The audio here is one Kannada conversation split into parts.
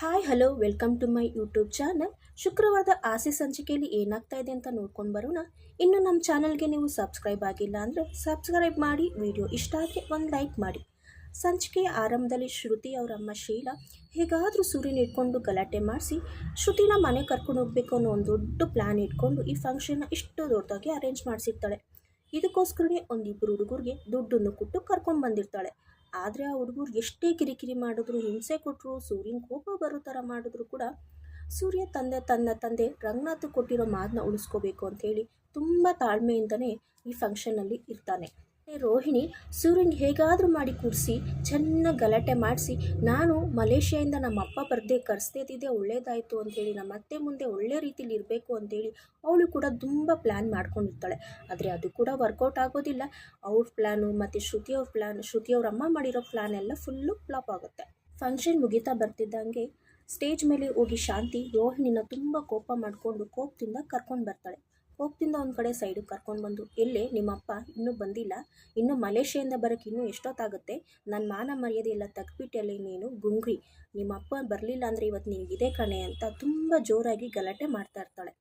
Hi hello welcome to my YouTube channel ಶುಕ್ರವಾರದ ಆಸೆ ಸಂಚಿಕೆಯಲ್ಲಿ ಏನಾಗ್ತಾ ಇದೆ ಅಂತ ನೋಡ್ಕೊಂಡು ಬರೋಣ. ಇನ್ನು ನಮ್ಮ ಚಾನಲ್ಗೆ ನೀವು ಸಬ್ಸ್ಕ್ರೈಬ್ ಆಗಿಲ್ಲ ಅಂದರೆ ಸಬ್ಸ್ಕ್ರೈಬ್ ಮಾಡಿ, ವಿಡಿಯೋ ಇಷ್ಟ ಆದರೆ ಒಂದು ಲೈಕ್ ಮಾಡಿ. ಸಂಚಿಕೆಯ ಆರಂಭದಲ್ಲಿ ಶ್ರುತಿ ಅವರಮ್ಮ ಶೀಲಾ ಹೇಗಾದರೂ ಸೂರ್ಯನ ಇಟ್ಕೊಂಡು ಗಲಾಟೆ ಮಾಡಿಸಿ, ಶ್ರುತಿನ ಮನೆ ಕರ್ಕೊಂಡು ಹೋಗ್ಬೇಕು ಅನ್ನೋ ಒಂದು ದೊಡ್ಡ ಪ್ಲ್ಯಾನ್ ಇಟ್ಕೊಂಡು ಈ ಫಂಕ್ಷನ್ನ ಇಷ್ಟು ದೊಡ್ಡದಾಗಿ ಅರೇಂಜ್ ಮಾಡಿಸಿರ್ತಾಳೆ. ಇದಕ್ಕೋಸ್ಕರನೇ ಒಂದಿಬ್ಬರು ಹುಡುಗರಿಗೆ ದುಡ್ಡನ್ನು ಕೊಟ್ಟು ಕರ್ಕೊಂಡು ಬಂದಿರ್ತಾಳೆ. ಆದರೆ ಆ ಹುಡುಗರು ಎಷ್ಟೇ ಕಿರಿಕಿರಿ ಮಾಡಿದ್ರು, ಹಿಂಸೆ ಕೊಟ್ಟರು ಸೂರ್ಯನ ಕೋಪ ಬರೋ ಥರ ಮಾಡಿದ್ರು ಕೂಡ ಸೂರ್ಯ ತಂದೆ ತನ್ನ ತಂದೆ ರಂಗನಾಥ್ ಕೊಟ್ಟಿರೋ ಮಾತನ್ನ ಉಳಿಸ್ಕೋಬೇಕು ಅಂಥೇಳಿ ತುಂಬ ತಾಳ್ಮೆಯಿಂದನೇ ಈ ಫಂಕ್ಷನಲ್ಲಿ ಇರ್ತಾನೆ. ರೋಹಿಣಿ ಸೂರ್ಯನಿಗೆ ಹೇಗಾದರೂ ಮಾಡಿ ಕೂರಿಸಿ, ಚೆನ್ನಾಗಿ ಗಲಾಟೆ ಮಾಡಿಸಿ, ನಾನು ಮಲೇಷ್ಯಾಯಿಂದ ನಮ್ಮ ಅಪ್ಪ ಬರ್ದೆ ಕರೆಸ್ತಿದ್ದೆ ಒಳ್ಳೇದಾಯಿತು ಅಂಥೇಳಿ ನಮ್ಮ ಅತ್ತೆ ಮುಂದೆ ಒಳ್ಳೆ ರೀತಿಲಿ ಇರಬೇಕು ಅಂತೇಳಿ ಅವಳು ಕೂಡ ತುಂಬ ಪ್ಲ್ಯಾನ್ ಮಾಡ್ಕೊಂಡಿರ್ತಾಳೆ. ಆದರೆ ಅದು ಕೂಡ ವರ್ಕೌಟ್ ಆಗೋದಿಲ್ಲ. ಅವ್ರ ಪ್ಲ್ಯಾನು ಮತ್ತು ಶ್ರುತಿ ಅವ್ರ ಪ್ಲ್ಯಾನ್ ಶ್ರುತಿ ಅವ್ರ ಅಮ್ಮ ಮಾಡಿರೋ ಪ್ಲ್ಯಾನ್ ಎಲ್ಲ ಫುಲ್ಲು ಫ್ಲಾಪ್ ಆಗುತ್ತೆ. ಫಂಕ್ಷನ್ ಮುಗಿತಾ ಬರ್ತಿದ್ದಂಗೆ ಸ್ಟೇಜ್ ಮೇಲೆ ಹೋಗಿ ಶಾಂತಿ, ರೋಹಿಣಿನ ತುಂಬ ಕೋಪ ಮಾಡಿಕೊಂಡು ಕೋಪದಿಂದ ಕರ್ಕೊಂಡು ಬರ್ತಾಳೆ. ಕೋಪದಿಂದ ಒಂದು ಕಡೆ ಸೈಡಿಗೆ ಕರ್ಕೊಂಡು ಬಂದು ಎಲ್ಲೇ ನಿಮ್ಮಪ್ಪ ಇನ್ನೂ ಬಂದಿಲ್ಲ. ಇನ್ನು ಮಲೇಷ್ಯಾದಿಂದ ಬರೋಕ್ಕೆ ಇನ್ನೂ ಎಷ್ಟೊತ್ತಾಗುತ್ತೆ? ನನ್ನ ಮಾನ ಮರ್ಯಾದೆ ಎಲ್ಲ ತೆಗ್ದ್ಬಿಟ್ಟಲ್ಲಿ ನೀನು, ಗುಂಗ್ರಿ. ನಿಮ್ಮಪ್ಪ ಬರಲಿಲ್ಲ ಅಂದರೆ ಇವತ್ತು ನಿನಗಿದೆ ಕಣೆ ಅಂತ ತುಂಬ ಜೋರಾಗಿ ಗಲಾಟೆ ಮಾಡ್ತಾ ಇರ್ತಾಳೆ.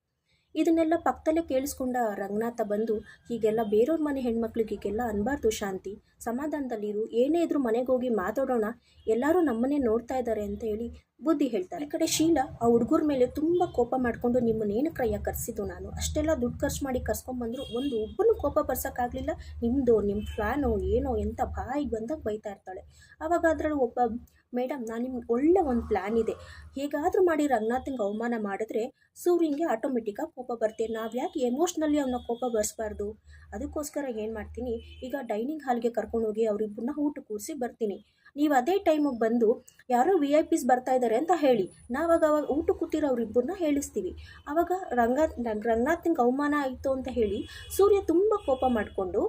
ಇದನ್ನೆಲ್ಲ ಪಕ್ಕದಲ್ಲೇ ಕೇಳಿಸ್ಕೊಂಡ ರಂಗನಾಥ ಬಂದು, ಹೀಗೆಲ್ಲ ಬೇರೆಯವ್ರ ಮನೆ ಹೆಣ್ಮಕ್ಳಿಗೆ ಹೀಗೆಲ್ಲ ಅನ್ಬಾರ್ದು ಶಾಂತಿ. ಸಮಾಧಾನದಲ್ಲಿರು, ಏನೇ ಇದ್ರೂ ಮನೆಗೆ ಹೋಗಿ ಮಾತಾಡೋಣ. ಎಲ್ಲರೂ ನಮ್ಮನ್ನೇ ನೋಡ್ತಾ ಇದ್ದಾರೆ ಅಂತ ಹೇಳಿ ಬುದ್ಧಿ ಹೇಳ್ತಾರೆ. ಈ ಕಡೆ ಶೀಲಾ ಆ ಹುಡುಗರ ಮೇಲೆ ತುಂಬ ಕೋಪ ಮಾಡಿಕೊಂಡು ನಿಮ್ಮನ್ನೇನು ಕ್ರಯ ಕರೆಸಿದ್ದು ನಾನು? ಅಷ್ಟೆಲ್ಲ ದುಡ್ಡು ಖರ್ಚು ಮಾಡಿ ಕರ್ಸ್ಕೊಂಡ್ಬಂದ್ರು ಒಂದು ಒಬ್ಬನು ಕೋಪ ಬರ್ಸೋಕ್ಕಾಗಲಿಲ್ಲ. ನಿಮ್ಮದು ನಿಮ್ಮ ಫ್ಯಾನೋ ಏನೋ ಎಂತ ಬಾಯಿಗೆ ಬಂದಾಗ ಬೈತಾ ಇರ್ತಾಳೆ. ಆವಾಗ ಅದರಲ್ಲಿ ಒಬ್ಬ, ಮೇಡಮ್, ನಾನು ನಿಮ್ಗೆ ಒಳ್ಳೆ ಒಂದು ಪ್ಲ್ಯಾನ್ ಇದೆ. ಹೇಗಾದರೂ ಮಾಡಿ ರಂಗನಾಥಂಗೆ ಅವಮಾನ ಮಾಡಿದ್ರೆ ಸೂರ್ಯನಿಗೆ ಆಟೋಮೆಟಿಕ್ಕಾಗಿ ಕೋಪ ಬರ್ತೀವಿ ನಾವು ಯಾಕೆ ಎಮೋಷ್ನಲ್ಲಿ ಅವನ್ನ ಕೋಪ ಬರ್ಸ್ಬಾರ್ದು? ಅದಕ್ಕೋಸ್ಕರ ಏನು ಮಾಡ್ತೀನಿ? ಈಗ ಡೈನಿಂಗ್ ಹಾಲ್ಗೆ ಕರ್ಕೊಂಡೋಗಿ ಅವರಿಬ್ಬರನ್ನ ಊಟ ಕೂರಿಸಿ ಬರ್ತೀನಿ. ನೀವು ಅದೇ ಟೈಮಿಗೆ ಬಂದು ಯಾರೋ ವಿ ಐ ಪಿಸ್ ಬರ್ತಾ ಇದ್ದಾರೆ ಅಂತ ಹೇಳಿ, ನಾವಾಗ ಅವಾಗ ಊಟ ಕೂತಿರೋ ಅವ್ರಿಬ್ಬರನ್ನ ಹೇಳಿಸ್ತೀವಿ. ಆವಾಗ ರಂಗ ರಂಗನಾಥನಿಗೆ ಅವಮಾನ ಆಯಿತು ಅಂತ ಹೇಳಿ ಸೂರ್ಯ ತುಂಬ ಕೋಪ ಮಾಡಿಕೊಂಡು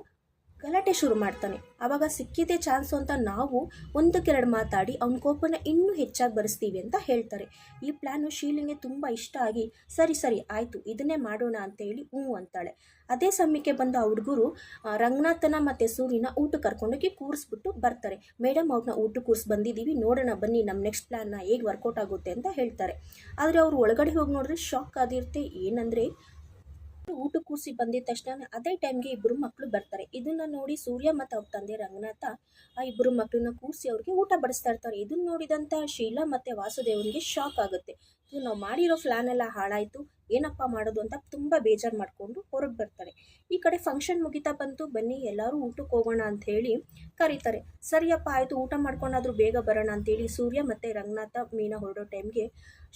ಗಲಾಟೆ ಶುರು ಮಾಡ್ತಾನೆ. ಆವಾಗ ಸಿಕ್ಕಿದೆ ಚಾನ್ಸು ಅಂತ ನಾವು ಒಂದಕ್ಕೆರಡು ಮಾತಾಡಿ ಅವನ ಕೋಪನ ಇನ್ನೂ ಹೆಚ್ಚಾಗಿ ಬರೆಸ್ತೀವಿ ಅಂತ ಹೇಳ್ತಾರೆ. ಈ ಪ್ಲ್ಯಾನು ಶೀಲಿಂಗೆ ತುಂಬ ಇಷ್ಟ ಆಗಿ, ಸರಿ ಸರಿ, ಆಯಿತು, ಇದನ್ನೇ ಮಾಡೋಣ ಅಂತ ಹೇಳಿ ಹ್ಞೂ ಅಂತಾಳೆ. ಅದೇ ಸಮಯಕ್ಕೆ ಬಂದ ಹುಡುಗರು ರಂಗನಾಥನ ಮತ್ತು ಸೂರ್ಯನ ಊಟ ಕರ್ಕೊಂಡೋಗಿ ಕೂರಿಸ್ಬಿಟ್ಟು ಬರ್ತಾರೆ. ಮೇಡಮ್ ಅವ್ರನ್ನ ಊಟ ಕೂರಿಸಿ ಬಂದಿದ್ದೀವಿ ನೋಡೋಣ ಬನ್ನಿ ನಮ್ಮ ನೆಕ್ಸ್ಟ್ ಪ್ಲ್ಯಾನ್ನ ಹೇಗೆ ವರ್ಕೌಟ್ ಆಗುತ್ತೆ ಅಂತ ಹೇಳ್ತಾರೆ. ಆದರೆ ಅವರು ಒಳಗಡೆ ಹೋಗಿ ನೋಡಿದ್ರೆ ಶಾಕ್ ಆಗಿರುತ್ತೆ. ಏನಂದರೆ ಊಟ ಕೂಸಿ ಬಂದಿದ ತಕ್ಷಣ ಅದೇ ಟೈಮ್ಗೆ ಇಬ್ಬರು ಮಕ್ಕಳು ಬರ್ತಾರೆ. ಇದನ್ನ ನೋಡಿ ಸೂರ್ಯ ಮತ್ತು ಅವ್ರ ತಂದೆ ರಂಗನಾಥ ಆ ಇಬ್ಬರು ಮಕ್ಕಳನ್ನ ಕೂರಿಸಿ ಅವ್ರಿಗೆ ಊಟ ಬಡಿಸ್ತಾ ಇರ್ತಾರೆ. ಇದನ್ನ ನೋಡಿದಂಥ ಶೀಲಾ ಮತ್ತು ವಾಸುದೇವನಿಗೆ ಶಾಕ್ ಆಗುತ್ತೆ. ನಾವು ಮಾಡಿರೋ ಪ್ಲ್ಯಾನ್ ಎಲ್ಲ ಹಾಳಾಯಿತು. ಏನಪ್ಪ ಮಾಡೋದು ಅಂತ ತುಂಬ ಬೇಜಾರು ಮಾಡಿಕೊಂಡು ಹೊರಗೆ ಬರ್ತಾರೆ. ಈ ಕಡೆ ಫಂಕ್ಷನ್ ಮುಗಿತಾ ಬಂತು. ಬನ್ನಿ, ಎಲ್ಲರೂ ಊಟಕ್ಕೆ ಹೋಗೋಣ ಅಂತ ಹೇಳಿ ಕರೀತಾರೆ. ಸರಿಯಪ್ಪ, ಆಯಿತು, ಊಟ ಮಾಡ್ಕೊಂಡಾದ್ರೂ ಬೇಗ ಬರೋಣ ಅಂತೇಳಿ ಸೂರ್ಯ ಮತ್ತು ರಂಗನಾಥ, ಮೀನ ಹೊರಡೋ ಟೈಮ್ಗೆ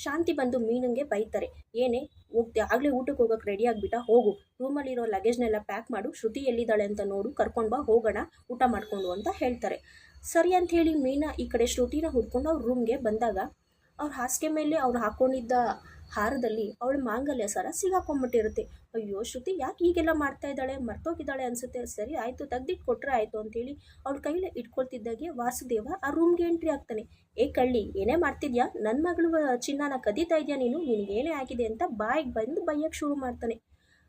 ಶಾಂತಿ ಬಂದು ಮೀನಂಗೆ ಬೈತಾರೆ. ಏನೇ, ಹೋಗ್ತಿ, ಆಗಲೇ ಊಟಕ್ಕೆ ಹೋಗೋಕೆ ರೆಡಿ ಆಗಿಬಿಟ್ಟ, ಹೋಗು. ರೂಮಲ್ಲಿರೋ ಲಗೇಜ್ನೆಲ್ಲ ಪ್ಯಾಕ್ ಮಾಡು. ಶ್ರುತಿ ಎಲ್ಲಿದ್ದಾಳೆ ಅಂತ ನೋಡು. ಕರ್ಕೊಂಡು ಬಾ, ಹೋಗೋಣ, ಊಟ ಮಾಡಿಕೊಂಡು ಅಂತ ಹೇಳ್ತಾರೆ. ಸರಿ ಅಂತ ಹೇಳಿ ಮೀನಾ ಈ ಕಡೆ ಶ್ರುತಿನ ಹುಡ್ಕೊಂಡು ಅವ್ರ ರೂಮ್ಗೆ ಬಂದಾಗ ಅವ್ರ ಹಾಸಿಗೆ ಮೇಲೆ ಅವ್ರು ಹಾಕೊಂಡಿದ್ದ ಹಾರದಲ್ಲಿ ಅವಳ ಮಾಂಗಲ್ಯ ಸರ ಸಿಗಾಕೊಂಡ್ಬಿಟ್ಟಿರುತ್ತೆ ಅಯ್ಯೋ ಶ್ರುತಿ, ಯಾಕೆ ಹೀಗೆಲ್ಲ ಮಾಡ್ತಾ ಇದ್ದಾಳೆ? ಮರ್ತೋಗಿದ್ದಾಳೆ ಅನ್ಸುತ್ತೆ. ಸರಿ ಆಯಿತು ತೆಗ್ದಿಟ್ಟು ಕೊಟ್ಟರೆ ಆಯಿತು ಅಂತೇಳಿ ಅವಳ ಕೈಲಿ ಇಟ್ಕೊಳ್ತಿದ್ದಾಗೆ ವಾಸುದೇವ ಆ ರೂಮ್ಗೆ ಎಂಟ್ರಿ ಆಗ್ತಾನೆ. ಏ ಕಳ್ಳಿ, ಏನೇ ಮಾಡ್ತಿದ್ಯಾ? ನನ್ನ ಮಗಳು ಚಿನ್ನನ ಕದೀತಾ ಇದೆಯಾ ನೀನು? ನಿನಗೇನೇ ಆಗಿದೆ ಅಂತ ಬಾಯಿಗೆ ಬಂದು ಬೈಯಕ್ಕೆ ಶುರು ಮಾಡ್ತಾನೆ.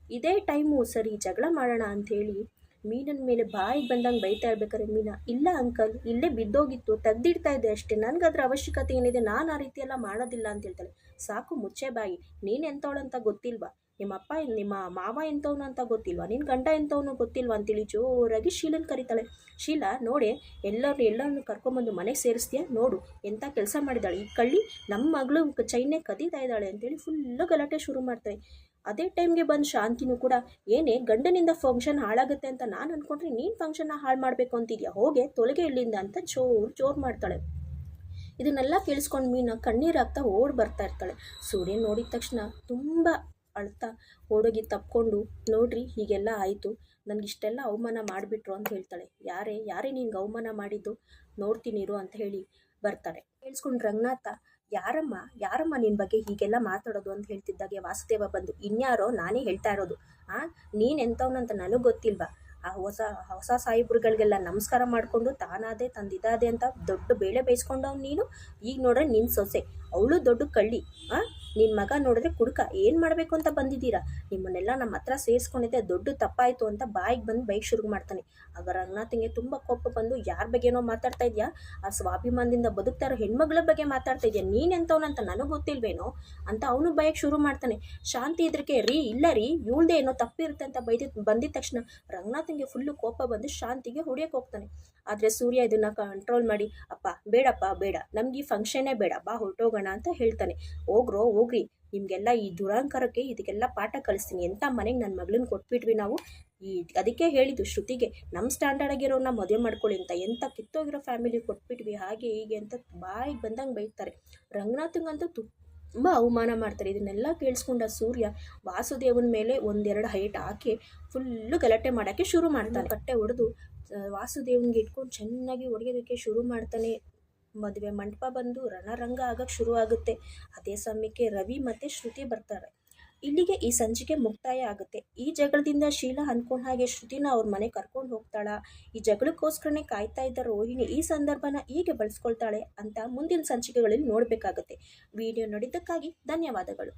ಇದೇ ಟೈಮು ಸರಿ ಜಗಳ ಮಾಡೋಣ ಅಂಥೇಳಿ ಮೀನನ ಮೇಲೆ ಬಾಯಿಗೆ ಬಂದಂಗೆ ಬೈತಾ ಇರ್ಬೇಕಾದ್ರೆ, ಮೀನ, ಇಲ್ಲ ಅಂಕಲ್, ಇಲ್ಲೇ ಬಿದ್ದೋಗಿತ್ತು, ತೆಗ್ದಿಡ್ತಾ ಇದೆ ಅಷ್ಟೇ. ನನಗೆ ಅದ್ರ ಅವಶ್ಯಕತೆ ಏನಿದೆ, ನಾನು ಆ ರೀತಿ ಎಲ್ಲ ಮಾಡೋದಿಲ್ಲ ಅಂತ ಹೇಳ್ತಾಳೆ. ಸಾಕು ಮುಚ್ಚೆ ಬಾಯಿ. ನೀನು ಎಂಥವಳಂತ ಗೊತ್ತಿಲ್ವಾ? ನಿಮ್ಮ ಅಪ್ಪ ನಿಮ್ಮ ಮಾವ ಎಂಥವನು ಅಂತ ಗೊತ್ತಿಲ್ವಾ? ನಿನ್ನ ಗಂಡ ಎಂಥವನು ಗೊತ್ತಿಲ್ವಾ ಅಂತೇಳಿ ಜೋರಾಗಿ ಶೀಲನ್ ಕರೀತಾಳೆ. ಶೀಲಾ, ನೋಡೆ ಎಲ್ಲರೂ ಎಲ್ಲರನ್ನು ಕರ್ಕೊಂಬಂದು ಮನೆಗೆ ಸೇರಿಸ್ತೀಯ? ನೋಡು ಎಂಥ ಕೆಲಸ ಮಾಡಿದಾಳೆ? ಈ ಕಳ್ಳಿ ನಮ್ಮ ಮಗಳು ಚೈನೆ ಕದೀತಾ ಇದ್ದಾಳೆ ಅಂತೇಳಿ ಫುಲ್ಲು ಗಲಾಟೆ ಶುರು ಮಾಡ್ತಾರೆ ಅದೇ ಟೈಮ್ಗೆ ಬಂದು ಶಾಂತಿನೂ ಕೂಡ ಏನೇ ಗಂಡನಿಂದ ಫಂಕ್ಷನ್ ಹಾಳಾಗುತ್ತೆ ಅಂತ ನಾನು ಅಂದ್ಕೊಂಡ್ರೆ ನೀನು ಫಂಕ್ಷನ್ನ ಹಾಳು ಮಾಡಬೇಕು ಅಂತಿದ್ಯಾ? ಹೋಗೆ ತೊಲಗೆ ಇಲ್ಲಿಂದ ಅಂತ ಜೋರು ಜೋರು ಮಾಡ್ತಾಳೆ. ಇದನ್ನೆಲ್ಲ ಕೇಳಿಸ್ಕೊಂಡು ಮೀನ ಕಣ್ಣೀರಾಗ್ತಾ ಓಡಿ ಬರ್ತಾ ಇರ್ತಾಳೆ. ಸೂರ್ಯ ನೋಡಿದ ತಕ್ಷಣ ತುಂಬ ಅಳ್ತಾ ಓಡೋಗಿ ತಪ್ಕೊಂಡು, ನೋಡ್ರಿ ಹೀಗೆಲ್ಲ ಆಯಿತು, ನನಗಿಷ್ಟೆಲ್ಲ ಅವಮಾನ ಮಾಡಿಬಿಟ್ರು ಅಂತ ಹೇಳ್ತಾಳೆ. ಯಾರೇ ಯಾರೇ ನಿಂಗೆ ಅವಮಾನ ಮಾಡಿದ್ದು ನೋಡ್ತೀನಿರು ಅಂತ ಹೇಳಿ ಬರ್ತಾರೆ. ಕೇಳಿಸ್ಕೊಂಡು ರಂಗನಾಥ ಯಾರಮ್ಮ ಯಾರಮ್ಮ ನಿನ್ನ ಬಗ್ಗೆ ಹೀಗೆಲ್ಲ ಮಾತಾಡೋದು ಅಂತ ಹೇಳ್ತಿದ್ದಾಗೆ ವಾಸುದೇವ ಬಂದು. ಇನ್ಯಾರೋ ನಾನೇ ಹೇಳ್ತಾ ಇರೋದು. ಆ, ನೀನು ಅಂತ ನನಗೆ ಗೊತ್ತಿಲ್ವಾ? ಆ ಹೊಸ ಹೊಸ ಸಾಹಿಬ್ರುಗಳಿಗೆಲ್ಲ ನಮಸ್ಕಾರ ಮಾಡಿಕೊಂಡು ತಾನಾದೆ ತಂದಿದ್ದಾದೆ ಅಂತ ದೊಡ್ಡ ಬೇಳೆ ಬೇಯಿಸ್ಕೊಂಡವ್ ನೀನು? ಈಗ ನೋಡ್ರೆ ನಿನ್ನ ಸೊಸೆ. ಅವಳು ದೊಡ್ಡ ಕಳ್ಳಿ. ಆ ನಿನ್ನ ಮಗ ನೋಡಿದ್ರೆ ಕುಡುಕ, ಏನು ಮಾಡಬೇಕು ಅಂತ ಬಂದಿದ್ದೀರಾ? ನಿಮ್ಮನ್ನೆಲ್ಲ ನಮ್ಮ ಹತ್ರ ಸೇರಿಸ್ಕೊಂಡಿದ್ದೆ, ದೊಡ್ಡ ತಪ್ಪಾಯಿತು ಅಂತ ಬಾಯಿಗೆ ಬಂದು ಬೈಕ್ ಶುರು ಮಾಡ್ತಾನೆ. ಆಗ ರಂಗನಾಥಂಗೆ ತುಂಬ ಕೋಪ ಬಂದು, ಯಾರ ಬಗ್ಗೆನೋ ಮಾತಾಡ್ತಾ ಇದೆಯಾ? ಆ ಸ್ವಾಭಿಮಾನದಿಂದ ಬದುಕ್ತಾ ಇರೋ ಹೆಣ್ಮಗಳ ಬಗ್ಗೆ ಮಾತಾಡ್ತಾ ಇದೆಯಾ? ನೀನೆಂಥವನಂತ ನನಗೆ ಗೊತ್ತಿಲ್ವೇನೋ? ಅಂತ ಅವನು ಬೈಕ್ ಶುರು ಮಾಡ್ತಾನೆ. ಶಾಂತಿ ಇದ್ರಕ್ಕೆ ರೀ, ಇಲ್ಲ ರೀ, ಇವಳ್ದೇ ಏನೋ ತಪ್ಪಿರುತ್ತೆ ಅಂತ ಬೈದಿದ್ ಬಂದಿದ ತಕ್ಷಣ ರಂಗನಾಥಂಗೆ ಫುಲ್ಲು ಕೋಪ ಬಂದು ಶಾಂತಿಗೆ ಹೊಡಿಯೋಕೆ ಹೋಗ್ತಾನೆ. ಆದರೆ ಸೂರ್ಯ ಇದನ್ನು ಕಂಟ್ರೋಲ್ ಮಾಡಿ, ಅಪ್ಪ, ಬೇಡಪ್ಪ, ಬೇಡ, ನಮ್ಗೆ ಈ ಫಂಕ್ಷನ್ನೇ ಬೇಡ, ಬಾ, ಹೊರಟೋಗೋಣ, ಅಂತ ಹೇಳ್ತಾನೆ. ಹೋಗ್ರಿ ನಿಮಗೆಲ್ಲ ಈ ದುರಾಂಕಾರಕ್ಕೆ ಇದಕ್ಕೆಲ್ಲ ಪಾಠ ಕಲಿಸ್ತೀನಿ ಎಂಥ ಮನೆಗೆ ನನ್ನ ಮಗಳನ್ನ ಕೊಟ್ಬಿಟ್ವಿ ನಾವು. ಈ ಅದಕ್ಕೆ ಹೇಳಿದ್ದು ಶ್ರುತಿಗೆ ನಮ್ಮ ಸ್ಟ್ಯಾಂಡರ್ಡ್ ಆಗಿರೋನ್ನ ಮದುವೆ ಮಾಡ್ಕೊಳ್ಳಿ ಅಂತ ಎಂಥ ಕಿತ್ತೋಗಿರೋ ಫ್ಯಾಮಿಲಿ ಕೊಟ್ಬಿಟ್ವಿ, ಹಾಗೆ ಹೀಗೆ ಅಂತ ಬಾಯಿಗೆ ಬಂದಂಗೆ ಬೈತಾರೆ. ರಂಗನಾಥಂಗಂತೂ ತುಂಬ ಅವಮಾನ ಮಾಡ್ತಾರೆ. ಇದನ್ನೆಲ್ಲ ಕೇಳಿಸ್ಕೊಂಡ ಸೂರ್ಯ ವಾಸುದೇವನ ಮೇಲೆ ಒಂದೆರಡು ಹೈಟ್ ಹಾಕಿ ಫುಲ್ಲು ಗಲಾಟೆ ಮಾಡೋಕ್ಕೆ ಶುರು ಮಾಡ್ತಾನೆ. ಕಟ್ಟೆ ಹೊಡೆದು ವಾಸುದೇವನಿಗೆ ಇಟ್ಕೊಂಡು ಚೆನ್ನಾಗಿ ಹೊಡೆಯೋದಕ್ಕೆ ಶುರು ಮಾಡ್ತಾನೆ. ಮದುವೆ ಮಂಟಪ ಬಂದು ರಣರಂಗ ಆಗಕ್ಕೆ ಶುರು ಆಗುತ್ತೆ ಅದೇ ಸಮಯಕ್ಕೆ ರವಿ ಮತ್ತು ಶ್ರುತಿ ಬರ್ತಾರೆ. ಇಲ್ಲಿಗೆ ಈ ಸಂಚಿಕೆ ಮುಕ್ತಾಯ ಆಗುತ್ತೆ. ಈ ಜಗಳದಿಂದ ಶೀಲಾ ಅನ್ಕೊಂಡ ಹಾಗೆ ಶ್ರುತಿನ ಅವ್ರ ಮನೆ ಕರ್ಕೊಂಡು ಹೋಗ್ತಾಳ. ಈ ಜಗಳಕ್ಕೋಸ್ಕರನೇ ಕಾಯ್ತಾ ಇದ್ದ ರೋಹಿಣಿ ಈ ಸಂದರ್ಭನ ಹೀಗೆ ಬಳಸ್ಕೊಳ್ತಾಳೆ ಅಂತ ಮುಂದಿನ ಸಂಚಿಕೆಗಳಲ್ಲಿ ನೋಡಬೇಕಾಗುತ್ತೆ. ವಿಡಿಯೋ ನೋಡಿದ್ದಕ್ಕಾಗಿ ಧನ್ಯವಾದಗಳು.